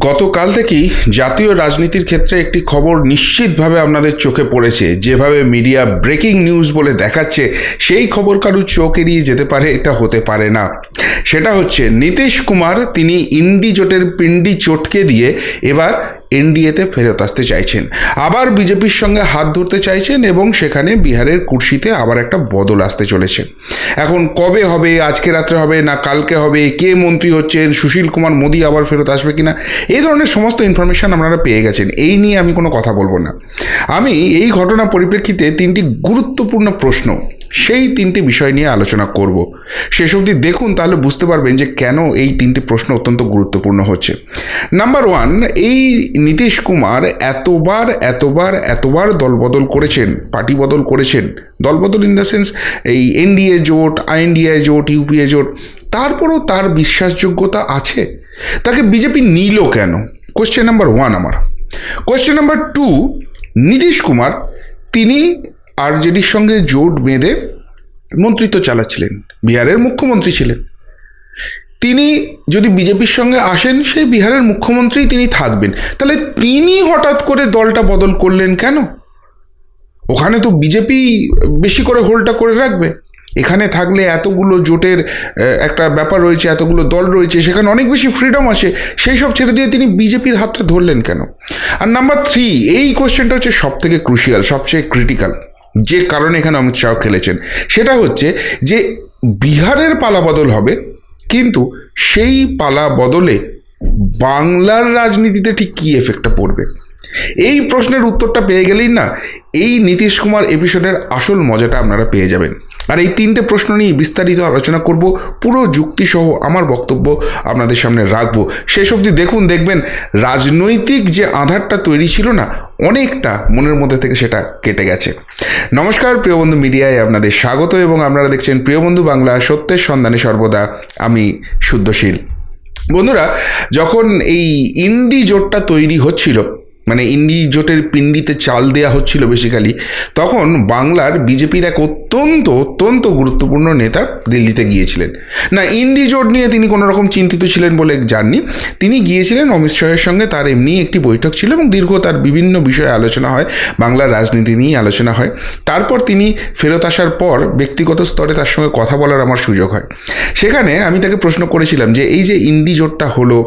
গতকাল থেকেই জাতীয় রাজনীতির ক্ষেত্রে একটি খবর নিশ্চিতভাবে আপনাদের চোখে পড়েছে। যেভাবে মিডিয়া ব্রেকিং নিউজ বলে দেখাচ্ছে, সেই খবর কারুর চোখ এড়িয়ে যেতে পারে, এটা হতে পারে না। সেটা হচ্ছে, নীতিশ কুমার, তিনি ইন্ডি জোটের পিন্ডি চটকে দিয়ে এবার এনডিএতে ফেরত আসতে চাইছেন। আবার বিজেপির সঙ্গে হাত ধরতে চাইছেন এবং সেখানে বিহারের কুর্সিতে আবার একটা বদল আসতে চলেছে। এখন কবে হবে, আজকে রাত্রে হবে, না কালকে হবে, কে মন্ত্রী হচ্ছেন, সুশীল কুমার মোদী আবার ফেরত আসবে কিনা এই ধরনের সমস্ত ইনফরমেশন আপনারা পেয়ে গেছেন। এই নিয়ে আমি কোনো কথা বলব না। আমি এই ঘটনা পরিপ্রেক্ষিতে তিনটি গুরুত্বপূর্ণ প্রশ্ন সেই তিনটি বিষয় নিয়ে আলোচনা করব। শেষ অবধি দেখুন, তাহলে বুঝতে পারবেন যে কেন এই তিনটি প্রশ্ন অত্যন্ত গুরুত্বপূর্ণ হচ্ছে। নাম্বার ওয়ান এই নীতিশ কুমার এতবার এতবার এতবার দলবদল করেছেন, পার্টি বদল করেছেন। দলবদল ইন দ্য সেন্স এই এনডিএ জোট আইএনডিএ জোট ইউপিএ জোট, তারপরও তার বিশ্বাসযোগ্যতা আছে। তাকে বিজেপি নিল কেন? কোয়েশ্চেন নাম্বার ওয়ান আমার। Question number two Nitish Kumar তিনি আরজেডির সঙ্গে জোট বেঁধে মন্ত্রিত্ব চালাচ্ছিলেন, বিহারের মুখ্যমন্ত্রী ছিলেন। তিনি যদি বিজেপির সঙ্গে আসেন, সেই বিহারের মুখ্যমন্ত্রী তিনি থাকবেন। তাহলে তিনি হঠাৎ করে দলটা বদল করলেন কেন? ওখানে তো বিজেপি বেশি করে হোল্ডটা করে রাখবে। এখানে থাকলে এতগুলো জোটের একটা ব্যাপার রয়েছে, এতগুলো দল রয়েছে, সেখানে অনেক বেশি ফ্রিডম আছে। সেই সব ছেড়ে দিয়ে তিনি বিজেপির হাতটা ধরলেন কেন? আর নাম্বার থ্রি এই কোয়েশ্চেনটা হচ্ছে সব থেকে ক্রুশিয়াল সবচেয়ে ক্রিটিক্যাল যে কারণে এখানে অমিত শাহ খেলেছেন। সেটা হচ্ছে যে বিহারের পালা বদল হবে, কিন্তু সেই পালা বদলে বাংলার রাজনীতিতে ঠিক কী এফেক্টটা পড়বে? এই প্রশ্নের উত্তরটা পেয়ে গেলেই না, এই নীতিশ কুমার এপিসোডের আসল মজাটা আপনারা পেয়ে যাবেন। আর এই তিনটে প্রশ্ন নিয়ে বিস্তারিত আলোচনা করব, পুরো যুক্তিসহ আমার বক্তব্য আপনাদের সামনে রাখব। শেষ অবধি দেখুন, দেখবেন রাজনৈতিক যে আধারটা তৈরি ছিল না, অনেকটা মনের মধ্যে থেকে সেটা কেটে গেছে। নমস্কার, প্রিয় বন্ধু মিডিয়ায় আপনাদের স্বাগত এবং আপনারা দেখছেন প্রিয় বন্ধু বাংলা, সত্যের সন্ধানে সর্বদা আমি শুদ্ধশীল। বন্ধুরা, যখন এই ইন্ডি জোটটা তৈরি হচ্ছিল মানে ইন্ডি জোটের পিন্ডিতে চাল দেওয়া হচ্ছিল বেসিক্যালি তখন বাংলার বিজেপির এক অত্যন্ত অত্যন্ত গুরুত্বপূর্ণ নেতা দিল্লিতে গিয়েছিলেন। না, ইন্ডি জোট নিয়ে তিনি কোনো রকম চিন্তিত ছিলেন বলে জাননি। তিনি গিয়েছিলেন অমিত শাহের সঙ্গে, তার এমনি একটি বৈঠক ছিল এবং দীর্ঘ তার বিভিন্ন বিষয়ে আলোচনা হয়, বাংলার রাজনীতি নিয়ে আলোচনা হয়। তারপর তিনি ফেরত আসার পর ব্যক্তিগত স্তরে তার সঙ্গে কথা বলার আমার সুযোগ হয়। সেখানে আমি তাকে প্রশ্ন করেছিলাম যে, এই যে ইন্ডি জোটটা হলো,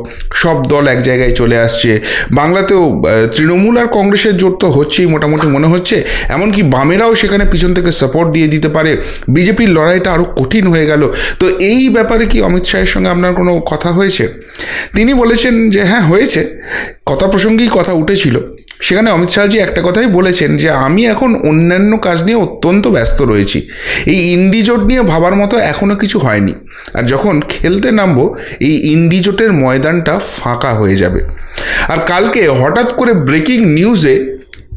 সব দল এক জায়গায় চলে আসছে, বাংলাতেও তৃণমূল আর কংগ্রেসের জোট তো হচ্ছেই মোটামুটি মনে হচ্ছে, এমনকি বামেরাও সেখানে পিছন থেকে সাপোর্ট দিয়ে দিতে পারে। বিজেপির লড়াইটা আরও কঠিন হয়ে গেল। তো এই ব্যাপারে কি অমিত শাহের সঙ্গে আপনার কোনো কথা হয়েছে? তিনি বলেছেন যে হ্যাঁ হয়েছে। কথা প্রসঙ্গেই কথা উঠেছিল। সেখানে অমিত শাহজি একটা কথাই বলেছেন যে, আমি এখন অন্যান্য কাজ নিয়ে অত্যন্ত ব্যস্ত রয়েছি। এই ইন্ডিজোট নিয়ে ভাবার মতো এখনও কিছু হয়নি। আর যখন খেলতে নামবো, এই ইন্ডিজোটের ময়দানটা ফাঁকা হয়ে যাবে। আর কালকে হঠাৎ করে ব্রেকিং নিউজে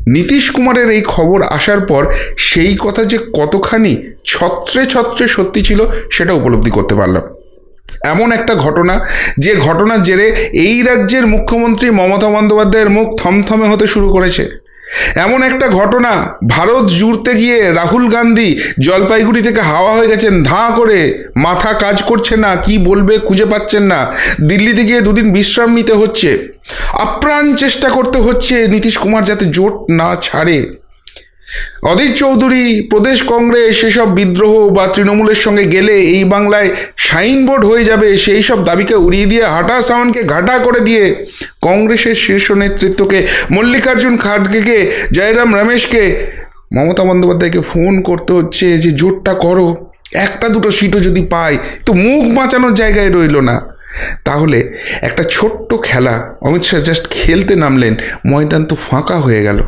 নীতিশ কুমারের এই খবর আসার পর সেই কথা যে কতখানি ছত্রে ছত্রে সত্যি ছিল সেটা উপলব্ধি করতে পারলাম। এমন একটা ঘটনা, যে ঘটনার জেরে এই রাজ্যের মুখ্যমন্ত্রী মমতা বন্দ্যোপাধ্যায়ের মুখ থমথমে হতে শুরু করেছে। এমন একটা ঘটনা, ভারত জুড়তে গিয়ে রাহুল গান্ধী জলপাইগুড়ি থেকে হাওয়া হয়ে গেছেন, ধাঁ করে, মাথা কাজ করছে না, কি বলবে খুঁজে পাচ্ছেন না, দিল্লিতে গিয়ে দুদিন বিশ্রাম নিতে হচ্ছে, আপ্রাণ চেষ্টা করতে হচ্ছে নীতিশ কুমার যাতে জোট না ছাড়ে। অধীর চৌধুরী, প্রদেশ কংগ্রেস সেসব বিদ্রোহ বা তৃণমূলের সঙ্গে গেলে এই বাংলায় সাইনবোর্ড হয়ে যাবে, সেই সব দাবিকে উড়িয়ে দিয়ে হাঁটা সাউন্ডকে ঘাটা করে দিয়ে কংগ্রেসের শীর্ষ নেতৃত্বকে মল্লিকার্জুন খাড়গেকে জয়রাম রমেশকে, মমতা বন্দ্যোপাধ্যায়কে ফোন করতে হচ্ছে যে জোটটা করো, একটা দুটো সিটও যদি পাই, তো মুখ বাঁচানোর জায়গায় রইল না। তাহলে একটা ছোট্ট খেলা, অমিত শাহ জাস্ট খেলতে নামলেন, ময়দান তো ফাঁকা হয়ে গেল।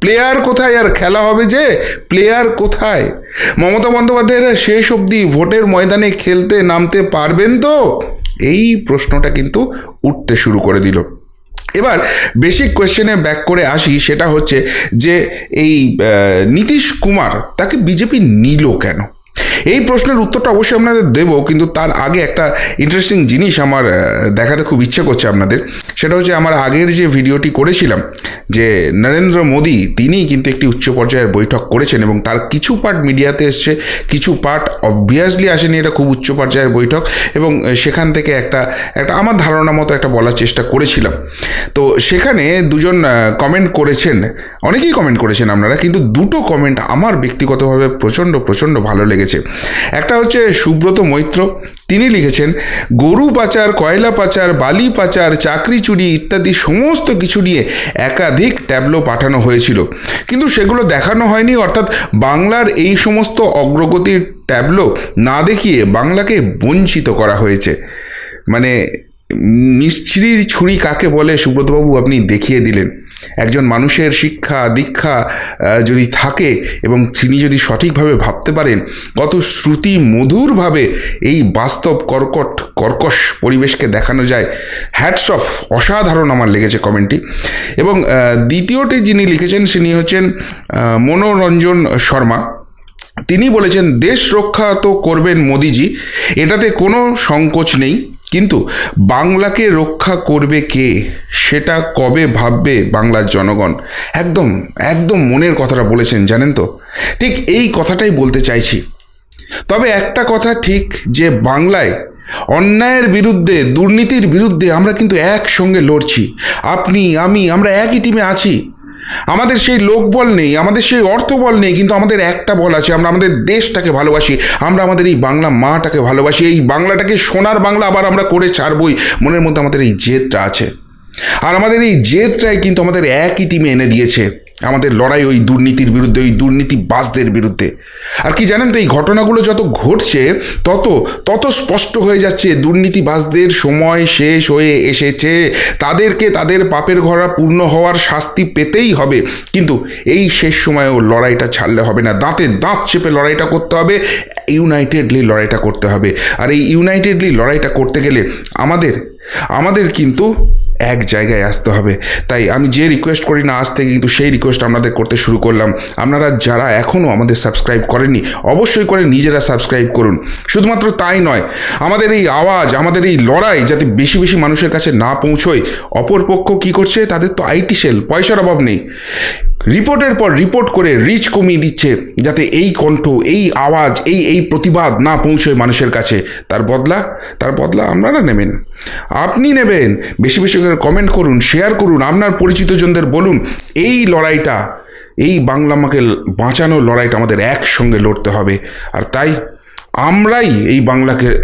প্লেয়ার কোথায় আর খেলা হবে যে? প্লেয়ার কোথায়? মমতা বন্দ্যোপাধ্যায়রা শেষ অবধি ভোটের ময়দানে খেলতে নামতে পারবেন তো? এই প্রশ্নটা কিন্তু উঠতে শুরু করে দিল। এবার বেসিক কোয়েশ্চেনে ব্যাক করে আসি, সেটা হচ্ছে যে এই নীতিশ কুমার তাকে বিজেপি নিল কেন? এই প্রশ্নের উত্তরটা অবশ্যই আপনাদের দেবো, কিন্তু তার আগে একটা ইন্টারেস্টিং জিনিস আমার দেখাতে খুব ইচ্ছে করছে আপনাদের। সেটা হচ্ছে আমার আগের যে ভিডিওটি করেছিলাম, যে নরেন্দ্র মোদী তিনি কিন্তু একটি উচ্চ পর্যায়ের বৈঠক করেছেন এবং তার কিছু পার্ট মিডিয়াতে এসছে, কিছু পার্ট অবভিয়াসলি আসেনি, এটা খুব উচ্চ পর্যায়ের বৈঠক এবং সেখান থেকে একটা একটা আমার ধারণা মতো একটা বলার চেষ্টা করেছিলাম। তো সেখানে দুজন কমেন্ট করেছেন, অনেকেই কমেন্ট করেছেন আপনারা, কিন্তু দুটো কমেন্ট আমার ব্যক্তিগতভাবে প্রচণ্ড প্রচণ্ড ভালো লেগেছে। একটা হচ্ছে সুব্রত মৈত্র, তিনি লিখেছেন, গরু পাচার, কয়লা পাচার, বালি পাচার, চাকরি চুরি ইত্যাদি সমস্ত কিছু নিয়ে একাধিক ট্যাবলো পাঠানো হয়েছিল। কিন্তু সেগুলো দেখানো হয়নি, অর্থাৎ বাংলার এই সমস্ত অগ্রগতির ট্যাবলো না দেখিয়ে বাংলাকে বঞ্চিত করা হয়েছে। মানে মিস্ত্রির ছুরি কাকে বলে সুব্রতবাবু? আপনি দেখিয়ে দিলেন। একজন মানুষের শিক্ষা, দীক্ষা যদি থাকে এবং তিনি যদি সঠিকভাবে ভাবতে পারেন, কত শ্রুতি মধুরভাবে এই বাস্তব কর্কট, কর্কশ পরিবেশকে দেখানো যায়। হ্যাটস অফ অসাধারণ আমার লেগেছে কমেন্টটি। এবং দ্বিতীয়টি যিনি লিখেছেন তিনি হচ্ছেন মনোরঞ্জন শর্মা। তিনি বলেছেন, দেশ রক্ষা তো করবেন মোদিজি, এটাতে কোনো সংকোচ নেই। কিন্তু বাংলাকে রক্ষা করবে কে সেটা কবে ভাববে বাংলার জনগণ? একদম একদম মনের কথাটা বলেছেন, জানেন তো? ঠিক এই কথাটাই বলতে চাইছি। তবে একটা কথা ঠিক যে বাংলায় অন্যায়ের বিরুদ্ধে, দুর্নীতির বিরুদ্ধে আমরা কিন্তু একসঙ্গে লড়ছি। আপনি, আমি, আমরা একই টিমে আছি। আমাদের সেই লোকবল নেই, আমাদের সেই অর্থবল নেই, কিন্তু আমাদের একটা বল আছে, আমরা আমাদের দেশটাকে ভালোবাসি, আমরা আমাদের এই বাংলা মাটাকে ভালোবাসি, এই বাংলাটাকে সোনার বাংলা আবার আমরা করে ছাড়বই, মনের মধ্যে আমাদের এই জেদটা আছে। আর আমাদের এই জেদটাই কিন্তু আমাদের একই টিমে এনে দিয়েছে। আমাদের লড়াই ওই দুর্নীতির বিরুদ্ধে, ওই দুর্নীতিবাজদের বিরুদ্ধে। আর কি জানেন তো, এই ঘটনাগুলো যত ঘটছে, তত তত স্পষ্ট হয়ে যাচ্ছে, দুর্নীতিবাজদের সময় শেষ হয়ে এসেছে। তাদেরকে তাদের পাপের ঘরা পূর্ণ হওয়ার শাস্তি পেতেই হবে। কিন্তু এই শেষ সময়েও লড়াইটা ছাড়লে হবে না। দাঁতে দাঁত চেপে লড়াইটা করতে হবে, ইউনাইটেডলি লড়াইটা করতে হবে। আর এই ইউনাইটেডলি লড়াইটা করতে গেলে আমাদের আমাদের কিন্তু এক জায়গায় আসতে হবে। তাই আমি যে রিকোয়েস্ট করি না আজ থেকে, কিন্তু সেই রিকোয়েস্ট আপনাদের করতে শুরু করলাম। আপনারা যারা এখনও আমাদের সাবস্ক্রাইব করেননি, অবশ্যই করে নিজেরা সাবস্ক্রাইব করুন। শুধুমাত্র তাই নয়, আমাদের এই আওয়াজ, আমাদের এই লড়াই যাতে বেশি বেশি মানুষের কাছে না পৌঁছয়, অপরপক্ষ কী করছে? তাদের তো আইটি সেল পয়সার অভাব নেই। রিপোর্টের পর রিপোর্ট করে রিচ কমিয়ে দিচ্ছে যাতে এই কণ্ঠ, এই আওয়াজ, এই এই প্রতিবাদ না পৌঁছয় মানুষের কাছে। তার বদলা তার বদলা আপনারা নেবেন। আপনি নেবেন। বেশি বেশি করে কমেন্ট করুন শেয়ার করুন, আপনার পরিচিতজনদের বলুন, এই লড়াইটা, এই বাংলা মাকে বাঁচানোর লড়াইটা আমাদের একসঙ্গে লড়তে হবে। আর তাই আমরাই এই বাংলাকে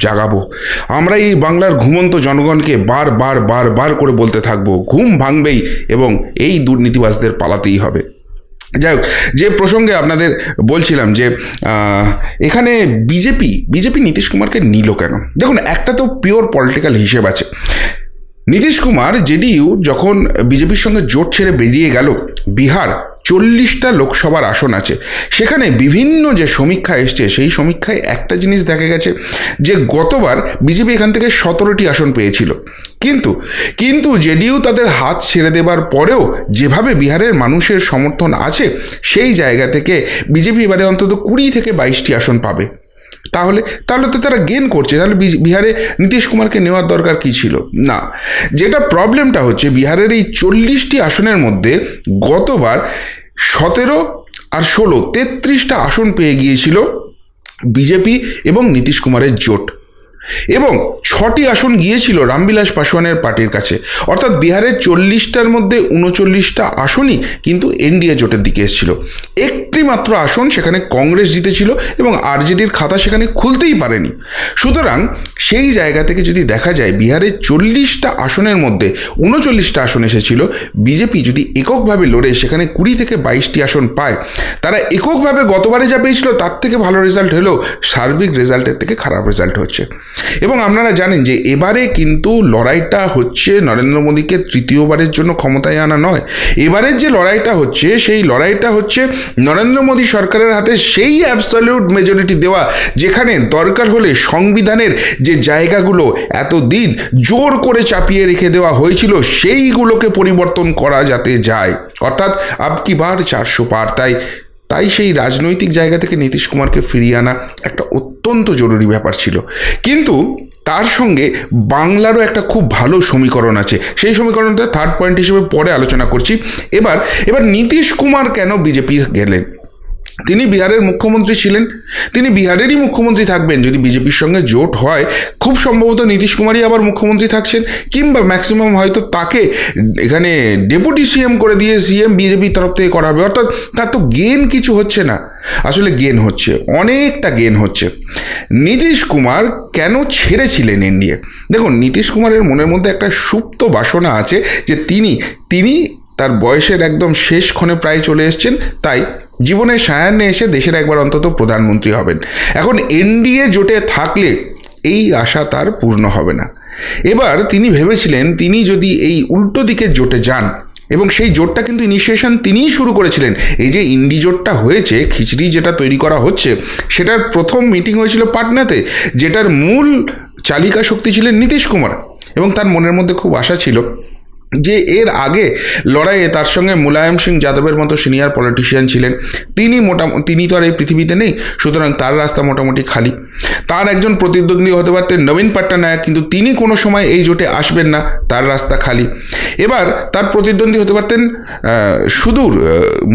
জাগাবো। আমরা এই বাংলার ঘুমন্ত জনগণকে বার বার বার বার করে বলতে থাকব, ঘুম ভাঙবেই এবং এই দুর্নীতিবাজদের পালাতেই হবে। যাই হোক, যে প্রসঙ্গে আপনাদের বলছিলাম যে এখানে বিজেপি বিজেপি নীতিশ কুমারকে নিল কেন? দেখুন, একটা তো পিওর পলিটিক্যাল হিসেব আছে। নীতিশ কুমার, জেডিইউ যখন বিজেপির সঙ্গে জোট ছেড়ে বেরিয়ে গেল, বিহার চল্লিশটা লোকসভার আসন আছে। সেখানে বিভিন্ন যে সমীক্ষা এসছে, সেই সমীক্ষায় একটা জিনিস দেখা গেছে যে গতবার বিজেপি এখান থেকে সতেরোটি আসন পেয়েছিল। কিন্তু কিন্তু জেডিইউ তাদের হাত ছেড়ে দেবার পরেও যেভাবে বিহারের মানুষের সমর্থন আছে, সেই জায়গা থেকে বিজেপি এবারে অন্তত কুড়ি থেকে বাইশটি আসন পাবে। তাহলে তাহলে তো তারা গেন করছে। তাহলে বিহারে নীতিশ কুমারকে নেওয়ার দরকার কি ছিল? না। যেটা প্রবলেমটা হচ্ছে, বিহারের এই চল্লিশটি আসনের মধ্যে গতবার সতেরো আর ষোলো তেত্রিশটা আসন পেয়ে গিয়েছিল বিজেপি এবং নীতিশ কুমারের জোট। এবং ছটি আসন গিয়েছিল রামবিলাস পাসওয়ানের পার্টির কাছে। অর্থাৎ বিহারের চল্লিশটার মধ্যে উনচল্লিশটা আসনই কিন্তু এনডিএ জোটের দিকে এসেছিল। একটি মাত্র আসন সেখানে কংগ্রেস জিতেছিল এবং আরজেডির খাতা সেখানে খুলতেই পারেনি। সুতরাং সেই জায়গা থেকে যদি দেখা যায় বিহারের চল্লিশটা আসনের মধ্যে উনচল্লিশটা আসন এসেছিল, বিজেপি যদি এককভাবে লড়ে সেখানে কুড়ি থেকে বাইশটি আসন পায়, তারা এককভাবে গতবারে যা পেয়েছিল তার থেকে ভালো রেজাল্ট হলেও সার্বিক রেজাল্টের থেকে খারাপ রেজাল্ট হচ্ছে। এবং আপনারা জানেন যে এবারে কিন্তু লড়াইটা হচ্ছে নরেন্দ্র মোদীকে তৃতীয়বারের জন্য ক্ষমতায় আনা নয়। এবারের যে লড়াইটা হচ্ছে, সেই লড়াইটা হচ্ছে নরেন্দ্র মোদী সরকারের হাতে সেই অ্যাবসলিউট মেজরিটি দেওয়া, যেখানে দরকার হলে সংবিধানের যে জায়গাগুলো এতদিন জোর করে চাপিয়ে রেখে দেওয়া হয়েছিল, সেইগুলোকে পরিবর্তন করা যাতে যায়। অর্থাৎ আব কি বার চারশো পার। তাই তাই সেই রাজনৈতিক জায়গা থেকে নীতিশ কুমারকে ফিরিয়ে আনা একটা অত্যন্ত জরুরি ব্যাপার ছিল। কিন্তু তার সঙ্গে বাংলারও একটা খুব ভালো সমীকরণ আছে। সেই সমীকরণটা থার্ড পয়েন্ট হিসেবে পরে আলোচনা করছি। এবার এবার নীতিশ কুমার কেন বিজেপি গেলেন? তিনি বিহারের মুখ্যমন্ত্রী ছিলেন। তিনি বিহারেরই মুখ্যমন্ত্রী থাকবেন। যদি বিজেপির সঙ্গে জোট হয়, খুব সম্ভবত নীতিশ কুমারই আবার মুখ্যমন্ত্রী থাকছেন, কিংবা ম্যাক্সিমাম হয়তো তাকে এখানে ডেপুটি সিএম করে দিয়ে সিএম বিজেপির তরফ থেকে করা হবে। অর্থাৎ তার তো গেন কিছু হচ্ছে না। আসলে গেন হচ্ছে, অনেকটা গেন হচ্ছে। নীতিশ কুমার কেন ছেড়েছিলেন এনডিএ দেখুন, নীতিশ কুমারের মনের মধ্যে একটা সুপ্ত বাসনা আছে যে তিনি তিনি তার বয়সের একদম শেষ ক্ষণে প্রায় চলে এসছেন, তাই জীবনের সায়ান্নে এসে দেশের একবার অন্তত প্রধানমন্ত্রী হবেন। এখন এনডিএ জোটে থাকলে এই আশা তার পূর্ণ হবে না। এবার তিনি ভেবেছিলেন, তিনি যদি এই উল্টো দিকের জোটে যান, এবং সেই জোটটা কিন্তু ইনিশিয়েশন তিনিই শুরু করেছিলেন। এই যে ইন্ডি জোটটা হয়েছে, খিচড়ি যেটা তৈরি করা হচ্ছে, সেটার প্রথম মিটিং হয়েছিল পাটনাতে, যেটার মূল চালিকা শক্তি ছিলেন নীতিশ কুমার, এবং তার মনের মধ্যে খুব আশা ছিল। যে এর আগে লড়াইয়ে তার সঙ্গে মুলায়ম সিং যাদবের মতো সিনিয়র পলিটিশিয়ান ছিলেন। তিনি মোটামুটি তিনি তো আর এই পৃথিবীতে নেই, সুতরাং তার রাস্তা মোটামুটি খালি। তার একজন প্রতিদ্বন্দ্বী হতে পারতেন নবীন পাট্টনায়ক কিন্তু তিনি কোনো সময় এই জোটে আসবেন না, তার রাস্তা খালি। এবার তার প্রতিদ্বন্দ্বী হতে পারতেন সুদূর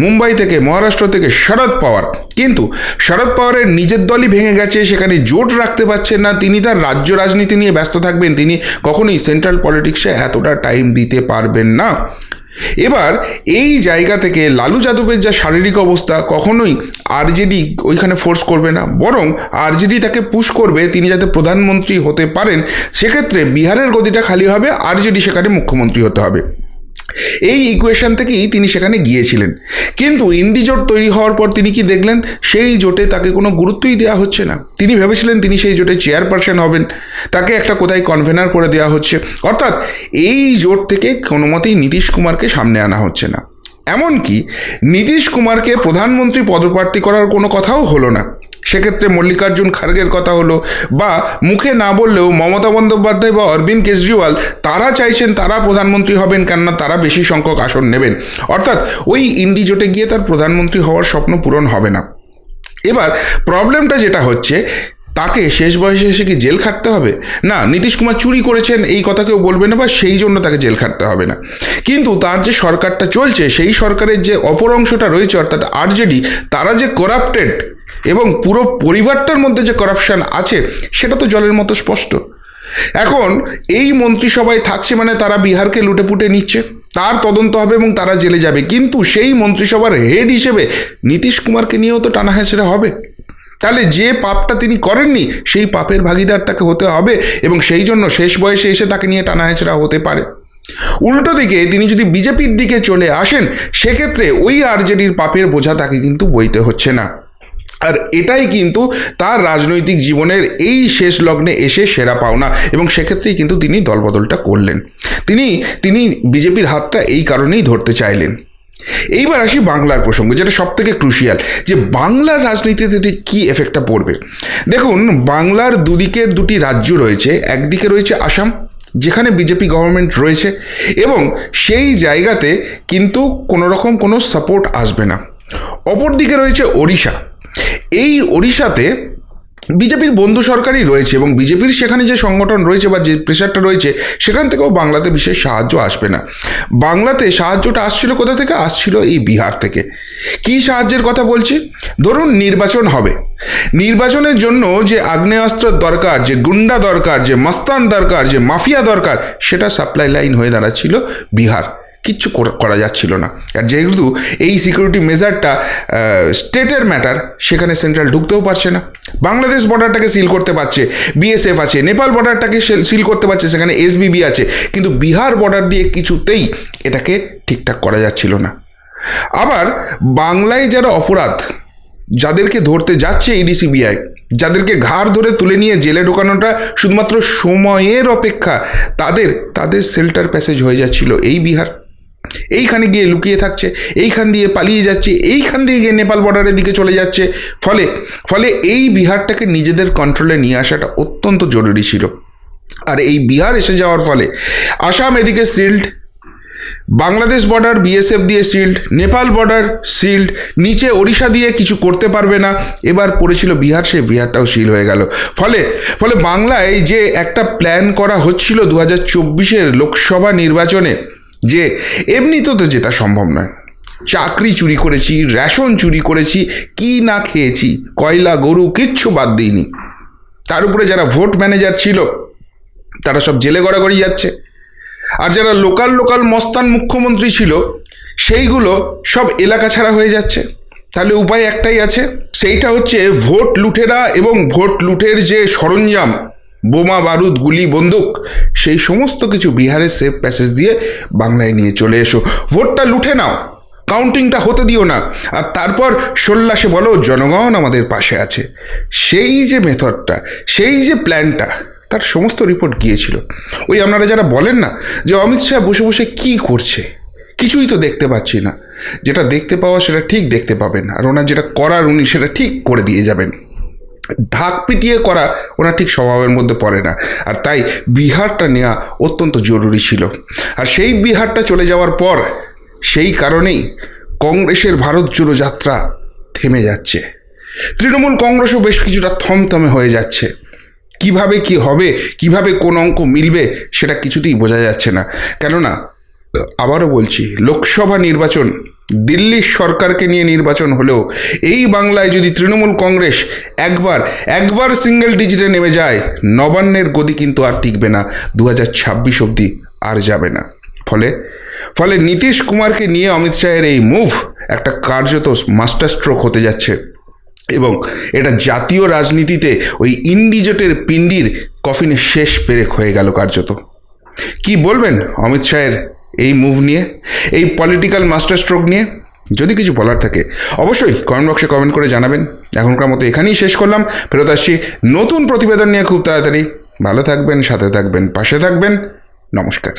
মুম্বাই থেকে, মহারাষ্ট্র থেকে শরদ পাওয়ার। কিন্তু শরদ পাওয়ারের নিজের দলই ভেঙে গেছে, সেখানে জোট রাখতে পারছেন না, তিনি তার রাজ্য রাজনীতি নিয়ে ব্যস্ত থাকবেন, তিনি কখনোই সেন্ট্রাল পলিটিক্সে এতটা টাইম দিতে পারবেন না। এবার এই জায়গা থেকে লালু যাদবের যা শারীরিক অবস্থা, কখনোই আরজেডি ওইখানে ফোর্স করবে না, বরং আরজেডি তাকে পুশ করবে, তিনি যাতে প্রধানমন্ত্রী হতে পারেন, সেক্ষেত্রে বিহারের গদিটা খালি হবে, আরজেডি সেখানে মুখ্যমন্ত্রী হতে হবে। এই ইকুয়েশন থেকেই তিনি সেখানে গিয়েছিলেন। কিন্তু ইন্ডি জোট তৈরি হওয়ার পর তিনি কি দেখলেন? সেই জোটে তাকে কোনো গুরুত্বই দেওয়া হচ্ছে না। তিনি ভেবেছিলেন তিনি সেই জোটে চেয়ারপারসন হবেন। তাকে একটা কোথায় কনভেনার করে দেওয়া হচ্ছে। অর্থাৎ এই জোট থেকে কোনো মতেই নীতিশ কুমারকে সামনে আনা হচ্ছে না। এমনকি নীতিশ কুমারকে প্রধানমন্ত্রী পদপ্রার্থী করার কোনো কথাও হলো না। সেক্ষেত্রে মল্লিকার্জুন খার্গের কথা হলো, বা মুখে না বললেও মমতা বন্দ্যোপাধ্যায় বা অরবিন্দ কেজরিওয়াল তারা চাইছেন তারা প্রধানমন্ত্রী হবেন, কেননা তারা বেশি সংখ্যক আসন নেবেন। অর্থাৎ ওই ইন্ডি জোটে গিয়ে তার প্রধানমন্ত্রী হওয়ার স্বপ্ন পূরণ হবে না। এবার প্রবলেমটা যেটা হচ্ছে, তাকে শেষ বয়সে এসে কি জেল খাটতে হবে? না, নীতিশ কুমার চুরি করেছেন, এই কথা কেউ বলবে না, বা সেই জন্য তাকে জেল খাটতে হবে না। কিন্তু তার যে সরকারটা চলছে, সেই সরকারের যে অপর অংশটা রয়েছে, অর্থাৎ আরজেডি তারা যে করাপ্টেড এবং পুরো পরিবারটার মধ্যে যে করাপশন আছে, সেটা তো জলের মতো স্পষ্ট। এখন এই মন্ত্রিসভায় থাকছে মানে তারা বিহারকে লুটে পুটে নিচ্ছে, তার তদন্ত হবে এবং তারা জেলে যাবে। কিন্তু সেই মন্ত্রিসভার হেড হিসেবে নীতিশ কুমারকে নিয়েও তো টানা হেঁচড়ে হবে। তাহলে যে পাপটা তিনি করেননি, সেই পাপের ভাগিদার তাকে হতে হবে এবং সেই জন্য শেষ বয়সে এসে তাকে নিয়ে টানা হেঁচড়া হতে পারে। উল্টো দিকে তিনি যদি বিজেপির দিকে চলে আসেন, সেক্ষেত্রে ওই আরজেডির পাপের বোঝা তাকে কিন্তু বইতে হচ্ছে না। আর এটাই কিন্তু তার রাজনৈতিক জীবনের এই শেষ লগ্নে এসে সেরা পাওনা এবং সেক্ষেত্রেই কিন্তু তিনি দলবদলটা করলেন। তিনি তিনি বিজেপির হাতটা এই কারণেই ধরতে চাইলেন। এইবার আসি বাংলার প্রসঙ্গ, যেটা সব থেকে ক্রুশিয়াল যে বাংলার রাজনীতিতে ঠিক কী এফেক্টটা পড়বে? দেখুন, বাংলার দুদিকের দুটি রাজ্য রয়েছে, একদিকে রয়েছে আসাম, যেখানে বিজেপি গভর্নমেন্ট রয়েছে এবং সেই জায়গাতে কিন্তু কোনো রকম কোনো সাপোর্ট আসবে না। অপরদিকে রয়েছে ওড়িশা এই ওড়িশাতে বিজেপির বন্ধু সরকারই রয়েছে এবং বিজেপির সেখানে যে সংগঠন রয়েছে বা যে প্রেশারটা রয়েছে, সেখান থেকেও বাংলাতে বিশেষ সাহায্য আসবে না। বাংলাতে সাহায্যটা আসছিল কোথা থেকে? আসছিল এই বিহার থেকে। কি সাহায্যের কথা বলছি? ধরুন নির্বাচন হবে। নির্বাচনের জন্য যে আগ্নেয়াস্ত্র দরকার, যে গুন্ডা দরকার, যে মস্তান দরকার, যে মাফিয়া দরকার, সেটা সাপ্লাই লাইন হয়ে দাঁড়াচ্ছিল বিহার। কিচ্ছু করা- যাচ্ছিল না। আর যেহেতু এই সিকিউরিটি মেজারটা স্টেটের ম্যাটার সেখানে সেন্ট্রাল ঢুকতেও পারছে না। বাংলাদেশ বর্ডারটাকে সিল করতে পারছে বিএসএফ আছে, নেপাল বর্ডারটাকে সিল করতে পারছে, সেখানে এসবিবি আছে। কিন্তু বিহার বর্ডার দিয়ে কিছুতেই এটাকে ঠিকঠাক করা যাচ্ছিল না। আবার বাংলায় যারা অপরাধ, যাদেরকে ধরতে যাচ্ছে ইডি সিবিআই যাদেরকে ঘাড় ধরে তুলে নিয়ে জেলে ঢোকানোটা শুধুমাত্র সময়ের অপেক্ষা, তাদের তাদের সেল্টার প্যাসেজ হয়ে যাচ্ছিল এই বিহার। এইখানে গিয়ে লুকিয়ে থাকছে, এইখান দিয়ে পালিয়ে যাচ্ছে, এইখান দিয়ে গিয়ে নেপাল বর্ডারের দিকে চলে যাচ্ছে। ফলে ফলে এই বিহারটাকে নিজেদের কন্ট্রোলে নিয়ে আসাটা অত্যন্ত জরুরি ছিল। আর এই বিহার এসে যাওয়ার ফলে আসাম এদিকে সিল্ড বাংলাদেশ বর্ডার বিএসএফ দিয়ে সিল্ড নেপাল বর্ডার সিল্ড নিচে ওড়িশা দিয়ে কিছু করতে পারবে না। এবার পড়েছিল বিহার, সেই বিহারটাও সিল হয়ে গেল। ফলে ফলে বাংলায় যে একটা প্ল্যান করা হচ্ছিল দু হাজার চব্বিশের লোকসভা নির্বাচনে যে এমনিতে তো জেতা সম্ভব নয়। চাকরি চুরি করেছি, রেশন চুরি করেছি, কি না খেয়েছি, কয়লা, গরু কিচ্ছু বাদ দিইনি। তার উপরে যারা ভোট ম্যানেজার ছিল, তারা সব জেলে গড়াগড়ি যাচ্ছে। আর যারা লোকাল লোকাল মস্তান মুখ্যমন্ত্রী ছিল, সেইগুলো সব এলাকা ছাড়া হয়ে যাচ্ছে। তাহলে উপায় একটাই আছে, সেইটা হচ্ছে ভোট লুটেরা এবং ভোট লুটের যে সরঞ্জাম বোমা, বারুদ, গুলি, বন্দুক, সেই সমস্ত কিছু বিহারের সেফ প্যাসেজ দিয়ে বাংলায় নিয়ে চলে এসো। ভোটটা লুঠে নাও কাউন্টিংটা হতে দিও না। আর তারপর সল্লাসে বলো, জনগণ আমাদের পাশে আছে। সেই যে মেথডটা, সেই যে প্ল্যানটা, তার সমস্ত রিপোর্ট গিয়েছিল। ওই আপনারা যারা বলেন না যে অমিত শাহ বসে বসে কি করছে, কিছুই তো দেখতে পাচ্ছি না। যেটা দেখতে পাওয়া সেটা ঠিক দেখতে পাবেন, আর ওনার যেটা করার উনি সেটা ঠিক করে দিয়ে যাবেন। ঢাক পিটিয়ে করা ওনার ঠিক স্বভাবের মধ্যে পড়ে না। আর তাই বিহারটা নেওয়া অত্যন্ত জরুরি ছিল। আর সেই বিহারটা চলে যাওয়ার পর সেই কারণেই কংগ্রেসের ভারত জোড়ো যাত্রা থেমে যাচ্ছে। তৃণমূল কংগ্রেসও বেশ কিছুটা থমথমে হয়ে যাচ্ছে। কীভাবে কি হবে, কীভাবে কোন অঙ্ক মিলবে সেটা কিছুতেই বোঝা যাচ্ছে না। কেননা, আবারও বলছি, লোকসভা নির্বাচন দিল্লির সরকারকে নিয়ে নির্বাচন হলেও এই বাংলায় যদি তৃণমূল কংগ্রেস একবার একবার সিঙ্গেল ডিজিটে নেমে যায়, নবান্নের গদি কিন্তু আর টিকবে না। দু হাজার ছাব্বিশ অবধি আর যাবে না। ফলে ফলে নীতিশ কুমারকে নিয়ে অমিত শাহের এই মুভ একটা কার্যত মাস্টার স্ট্রোক হতে যাচ্ছে। এবং এটা জাতীয় রাজনীতিতে ওই ইন্ডিজোটের পিণ্ডির কফিনের শেষ পেরেক হয়ে গেল কার্যত। কি বলবেন অমিত শাহের এই মুভ নিয়ে, এই পলিটিক্যাল মাস্টার স্ট্রোক নিয়ে যদি কিছু বলার থাকে, অবশ্যই কমেন্ট বক্সে কমেন্ট করে জানাবেন। এখনকার মতো এখানেই শেষ করলাম। ফেরত আসছি নতুন প্রতিবেদন নিয়ে খুব তাড়াতাড়ি। ভালো থাকবেন, সাথে থাকবেন, পাশে থাকবেন। নমস্কার।